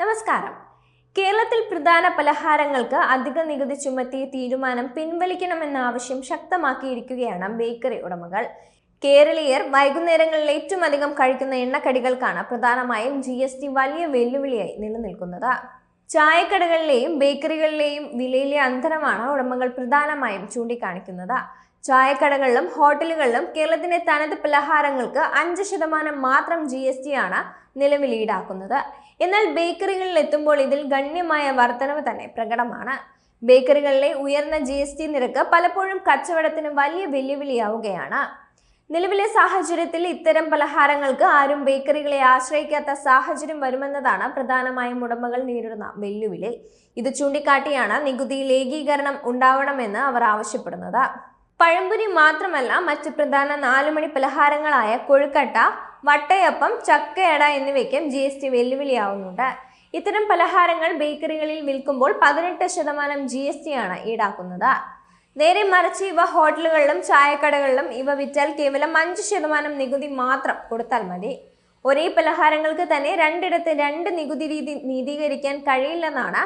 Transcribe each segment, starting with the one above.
നമസ്കാരം. കേരളത്തിൽ പ്രധാന പലഹാരങ്ങൾക്ക് അധിക നികുതി ചുമത്തിയ തീരുമാനം പിൻവലിക്കണമെന്ന ആവശ്യം ശക്തമാക്കിയിരിക്കുകയാണ് ബേക്കറി ഉടമകൾ. കേരളീയർ വൈകുന്നേരങ്ങളിൽ ഏറ്റവും അധികം കഴിക്കുന്ന എണ്ണക്കടികൾക്കാണ് പ്രധാനമായും ജി എസ് ടി വലിയ വെല്ലുവിളിയായി നിലനിൽക്കുന്നത്. ചായക്കടകളിലെയും ബേക്കറികളിലെയും വിലയിലെ അന്തരമാണ് ഉടമകൾ പ്രധാനമായും ചൂണ്ടിക്കാണിക്കുന്നത്. ചായക്കടകളിലും ഹോട്ടലുകളിലും കേരളത്തിന്റെ തനത് പലഹാരങ്ങൾക്ക് അഞ്ച് ശതമാനം മാത്രം ജി എസ് ടി ആണ് നിലവിൽ ഈടാക്കുന്നത്. എന്നാൽ ബേക്കറികളിൽ എത്തുമ്പോൾ ഇതിൽ ഗണ്യമായ വർധനവ് തന്നെ പ്രകടമാണ്. ബേക്കറികളിലെ ഉയർന്ന ജി എസ് ടി നിരക്ക് പലപ്പോഴും കച്ചവടത്തിന് വലിയ വെല്ലുവിളിയാവുകയാണ്. നിലവിലെ സാഹചര്യത്തിൽ ഇത്തരം പലഹാരങ്ങൾക്ക് ആരും ബേക്കറികളെ ആശ്രയിക്കാത്ത സാഹചര്യം വരുമെന്നതാണ് പ്രധാനമായും ഉടമകൾ നേരിടുന്ന വെല്ലുവിളി. ഇത് ചൂണ്ടിക്കാട്ടിയാണ് നികുതിയിൽ ഏകീകരണം ഉണ്ടാവണമെന്ന് അവർ ആവശ്യപ്പെടുന്നത്. പഴംപൊരി മാത്രമല്ല മറ്റ് പ്രധാന നാലുമണി പലഹാരങ്ങളായ കൊഴുക്കട്ട വട്ടയപ്പം ചക്കയട എന്നിവയ്ക്കും ജി എസ് ടി വെല്ലുവിളിയാവുന്നുണ്ട്. ഇത്തരം പലഹാരങ്ങൾ ബേക്കറികളിൽ വിൽക്കുമ്പോൾ പതിനെട്ട് ശതമാനം ജി എസ് ടി ആണ് ഈടാക്കുന്നത്. നേരെ മറിച്ച് ഇവ ഹോട്ടലുകളിലും ചായക്കടകളിലും ഇവ വിറ്റാൽ കേവലം അഞ്ച് ശതമാനം നികുതി മാത്രം കൊടുത്താൽ മതി. ഒരേ പലഹാരങ്ങൾക്ക് തന്നെ രണ്ടിടത്ത് രണ്ട് നികുതി രീതി നീതീകരിക്കാൻ കഴിയില്ലെന്നാണ്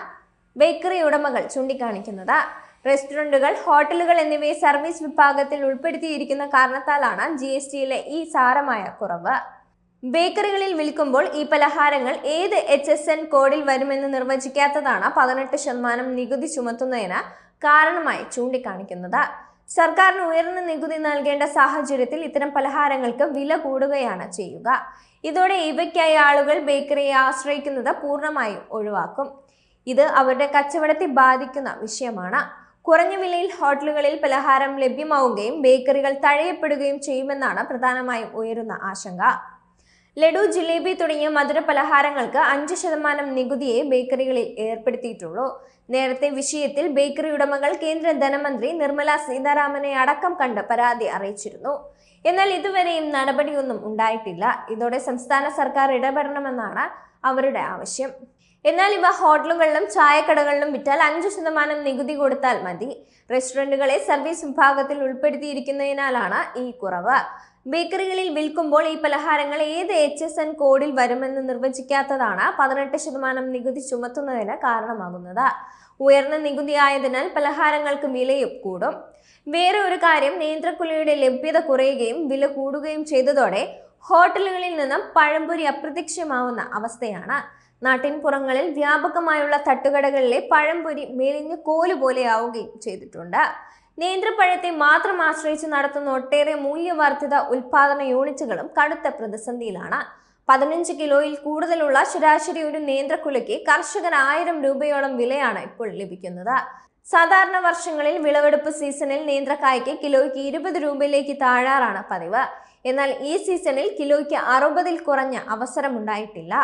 ബേക്കറി ഉടമകൾ ചൂണ്ടിക്കാണിക്കുന്നത്. റെസ്റ്റോറന്റുകൾ ഹോട്ടലുകൾ എന്നിവയെ സർവീസ് വിഭാഗത്തിൽ ഉൾപ്പെടുത്തിയിരിക്കുന്ന കാരണത്താലാണ് ജി എസ് ടിയിലെ ഈ സാരമായ കുറവ്. ബേക്കറികളിൽ വിൽക്കുമ്പോൾ ഈ പലഹാരങ്ങൾ ഏത് എച്ച് എസ് എൻ കോഡിൽ വരുമെന്ന് നിർവചിക്കാത്തതാണ് പതിനെട്ട് ശതമാനം നികുതി ചുമത്തുന്നതിന് കാരണമായി ചൂണ്ടിക്കാണിക്കുന്നത്. സർക്കാരിന് ഉയർന്ന നികുതി നൽകേണ്ട സാഹചര്യത്തിൽ ഇത്തരം പലഹാരങ്ങൾക്ക് വില കൂടുകയാണ് ചെയ്യുക. ഇതോടെ ഇവയ്ക്കായി ആളുകൾ ബേക്കറിയെ ആശ്രയിക്കുന്നത് പൂർണമായും ഒഴിവാക്കും. ഇത് അവരുടെ കച്ചവടത്തെ ബാധിക്കുന്ന വിഷയമാണ്. കുറഞ്ഞ വിലയിൽ ഹോട്ടലുകളിൽ പലഹാരം ലഭ്യമാവുകയും ബേക്കറികൾ തഴയപ്പെടുകയും ചെയ്യുമെന്നാണ് പ്രധാനമായും ഉയരുന്ന ആശങ്ക. ലഡു ജിലേബി തുടങ്ങിയ മധുര പലഹാരങ്ങൾക്ക് അഞ്ച് ശതമാനം നികുതിയെ ബേക്കറികളിൽ ഏർപ്പെടുത്തിയിട്ടുള്ളൂ. നേരത്തെ വിഷയത്തിൽ ബേക്കറി ഉടമകൾ കേന്ദ്ര ധനമന്ത്രി നിർമ്മല സീതാരാമനെ അടക്കം കണ്ട് പരാതി അറിയിച്ചിരുന്നു. എന്നാൽ ഇതുവരെയും നടപടിയൊന്നും ഉണ്ടായിട്ടില്ല. ഇതോടെ സംസ്ഥാന സർക്കാർ ഇടപെടണമെന്നാണ് അവരുടെ ആവശ്യം. എന്നാൽ ഇവ ഹോട്ടലുകളിലും ചായക്കടകളിലും വിറ്റാൽ അഞ്ചു ശതമാനം നികുതി കൊടുത്താൽ മതി. റെസ്റ്റോറന്റുകളെ സർവീസ് വിഭാഗത്തിൽ ഉൾപ്പെടുത്തിയിരിക്കുന്നതിനാലാണ് ഈ കുറവ്. ബേക്കറികളിൽ വിൽക്കുമ്പോൾ ഈ പലഹാരങ്ങൾ ഏത് എച്ച് എസ് എൻ കോഡിൽ വരുമെന്ന് നിർവചിക്കാത്തതാണ് പതിനെട്ട് ശതമാനം നികുതി ചുമത്തുന്നതിന് കാരണമാകുന്നത്. ഉയർന്ന നികുതി ആയതിനാൽ പലഹാരങ്ങൾക്ക് വിലയും കൂടും. വേറെ ഒരു കാര്യം നേന്ത്രക്കുലയുടെ ലഭ്യത കുറയുകയും വില കൂടുകയും ചെയ്തതോടെ ഹോട്ടലുകളിൽ നിന്നും പഴംപൊരി അപ്രത്യക്ഷമാവുന്ന അവസ്ഥയാണ്. നാട്ടിൻപുറങ്ങളിൽ വ്യാപകമായുള്ള തട്ടുകടകളിലെ പഴംപൊരി മെലിഞ്ഞ് കോലുപോലെയാവുകയും ചെയ്തിട്ടുണ്ട്. നേന്ത്രപ്പഴത്തെ മാത്രം ആശ്രയിച്ച് നടത്തുന്ന ഒട്ടേറെ മൂല്യവർദ്ധിത ഉൽപാദന യൂണിറ്റുകളും കടുത്ത പ്രതിസന്ധിയിലാണ്. പതിനഞ്ച് കിലോയിൽ കൂടുതലുള്ള ശരാശരി ഒരു നേന്ത്രക്കുലയ്ക്ക് കർഷകർ ആയിരം രൂപയോളം വിലയാണ് ഇപ്പോൾ ലഭിക്കുന്നത്. സാധാരണ വർഷങ്ങളിൽ വിളവെടുപ്പ് സീസണിൽ നേന്ത്രക്കായ്ക്ക് കിലോയ്ക്ക് ഇരുപത് രൂപയിലേക്ക് താഴാറാണ് പതിവ്. എന്നാൽ ഈ സീസണിൽ കിലോയ്ക്ക് അറുപതിൽ കുറഞ്ഞ അവസരമുണ്ടായിട്ടില്ല.